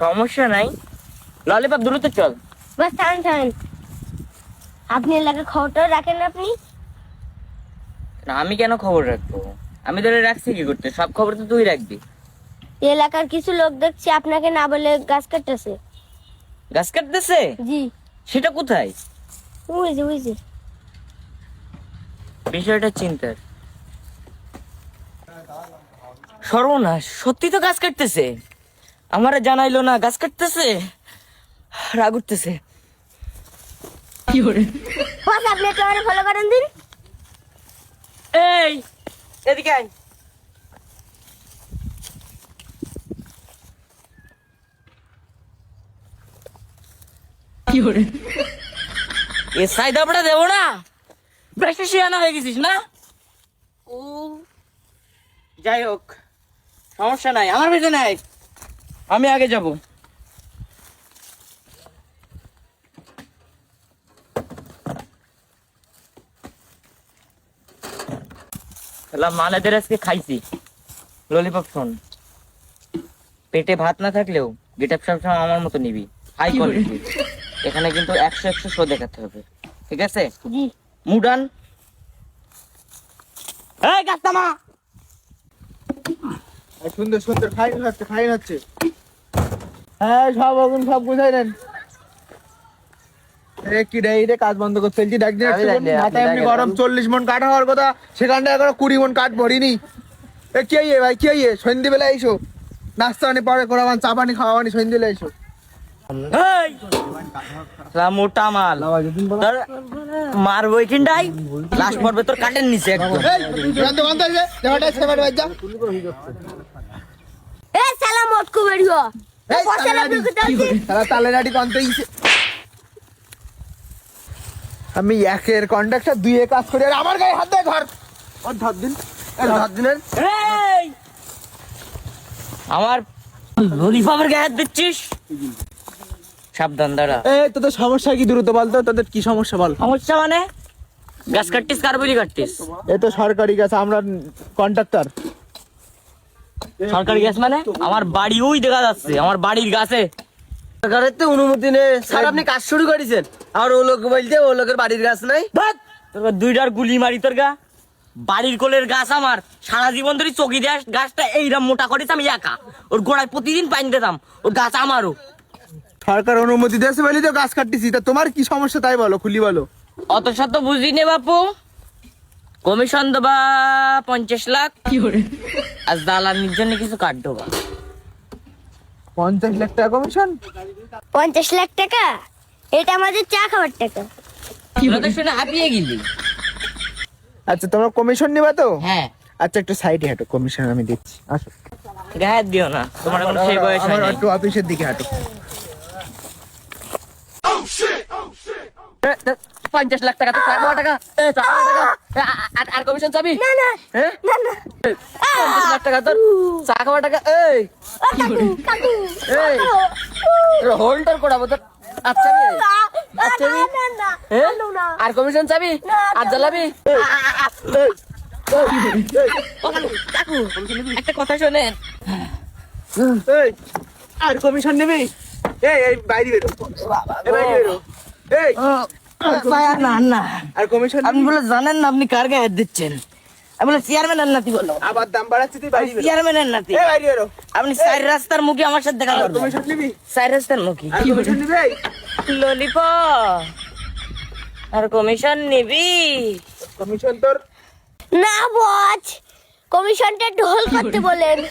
সমস্যা নাই। ললিপপ দ্রুত চল। বাস থামেন থামেন। আপনি এলাকার খবরটাও রাখেন না আপনি? না আমি কেন খবর রাখব? আমি ধরে রাখছি কি করতে? সব খবর তো তুই রাখবি। এলাকার কিছু লোক দেখছি আপনাকে না বলে গাছ কাটতেছে। গাছ কাটতেছে? জি। সেটা কোথায়? বুঝছি বুঝছি বিষয়টা চিন্তার। সর্বনাশ সত্যি তো গাছ কাটতেছে? আমারে জানাইলো না গাছ কাটতেছে? রাগ উঠতেছে। কি করে বাস আপনি একটু আমার ফলো করেন দিন। এই এদিকে আয়। কি করে এ দেবো না। বেশি শিয়ানা হয়ে গেছিস না? ও। যাই হোক সমস্যা নাই আমার পেছনে আয় আমি আগে যাব। মালাদের আজকে খাইছি। ললিপপ শোন। পেটে ভাত না থাকলেও গেট আপ সবসময় আমার মতো নিবি। হাই কোয়ালিটি এখানে কিন্তু একশো একশো শো দেখাতে হবে। ঠিক আছে? জি। মুডান। এই সুন্দর সুন্দর ফাইন হচ্ছে ফাইন হচ্ছে হ্যাঁ সব আগুন সব বুঝাই নেন। কি রে রে কাজ বন্ধ করতে চলছি দেখ মাথায় এমনি গরম চল্লিশ মন কাঠ হওয়ার কথা সেখানটা এখন কুড়ি মন কাঠ ভরিনি। এ কে ইয়ে ভাই কে ইয়ে? সন্ধ্যেবেলা এসো। নাস্তা আনি পরে করাবান চা পানি খাওয়ানি সন্ধ্যেবেলা এসো। মোটা মাল। তোর মারবো এখানটাই লাস্ট পর্বে তোর কাটেন নিচে একদম। এ সালা মটকু বেরিও আমি একের কন্ট্রাক্টর দুই কাজ করি আর আমার গায়ে হাত দেয় ধর ওর ধর দিন। ধর। দিনের। আমার ললিপপের গায়ে হাত দিচ্ছিস? সাবধান দাঁড়া। এ তোদের সমস্যা কি দ্রুত বলতো তোদের কি সমস্যা বল? সমস্যা মানে? গাছ কাটতিস কারবুলি কাটতিস? এ তো সরকারি গাছ আমরা কন্ট্রাক্টর সরকারি গাছ মানে? আমার বাড়ি ওই দেখা যাচ্ছে আমার বাড়ির গাছে। সরকারের তো অনুমতি নেই। স্যার আপনি কাজ শুরু করেছেন। আর ও লোক বলতে ও লোকের বাড়ির গাছ নাই। তোর দুইটার গুলি মারি তোর গা। বাড়ির কোলের গাছ আমার। সারা জীবন ধরে চকি দেয় গাছটা এইরকম মোটা করেছে আমি একা। ওর গোড়ায় প্রতিদিন পানি দিতাম ওর গাছ আমারও। সরকার অনুমতি দিয়েছে বলি তো গাছ কাটতেছি। তা তোমার কি সমস্যা তাই বলো খুলি বলো। অত শত বুঝি নে বাপু। কমিশন দেবা পঞ্চাশ লাখ। আর জ্বালানির জন্য কিছু কাট দেবা। পঞ্চাশ লাখ টাকা কমিশন? পঞ্চাশ লাখ টাকা? এটা আমাদের চা খাবার টাকা। শুনে হাঁপিয়ে গেলি। আচ্ছা তোমরা কমিশন নিবা তো? হ্যাঁ। আচ্ছা একটু সাইডে হাঁটো কমিশন আমি দিচ্ছি। আসো। গায়ে দিও না তোমার এখন সেই বয়স হয় আমার একটু অফিসের দিকে হাঁটো। পঞ্চাশ লাখ টাকা তো টাকা। এ, চার হাজার টাকা। আর কমিশন চাবি? না না। হ্যাঁ? না না। লাখ টাকা তোর চা টাকা এই! এই! হোল্ডার করাবো তোর আচ্ছা আচ্ছা আর কমিশন চাবি? আর জ্বালাবি? একটা কথা শোনেন। এই আর কমিশন নিবি? এই এই বাইরে বেরো। এই বাইরে বেরো। এই। না না। আর কমিশন আপনি বলে জানেন না আপনি কার গায়ে হাত দিচ্ছেন? আমি বলে চেয়ারম্যানের নাতি বলো। আবার দাম বাড়াচ্ছি তুই বাইরে বেরো। চেয়ারম্যানের নাতি। এই বাইরে বেরো। আপনি চার রাস্তার মুখে আমার সাথে দেখা আর করবেন। কমিশন নিবি? চার রাস্তার মুখে। আর কমিশন নিবি? ললিপ আর কমিশন নিবি। কমিশন তোর? না বচ কমিশনটা ঢোল করতে বলেন।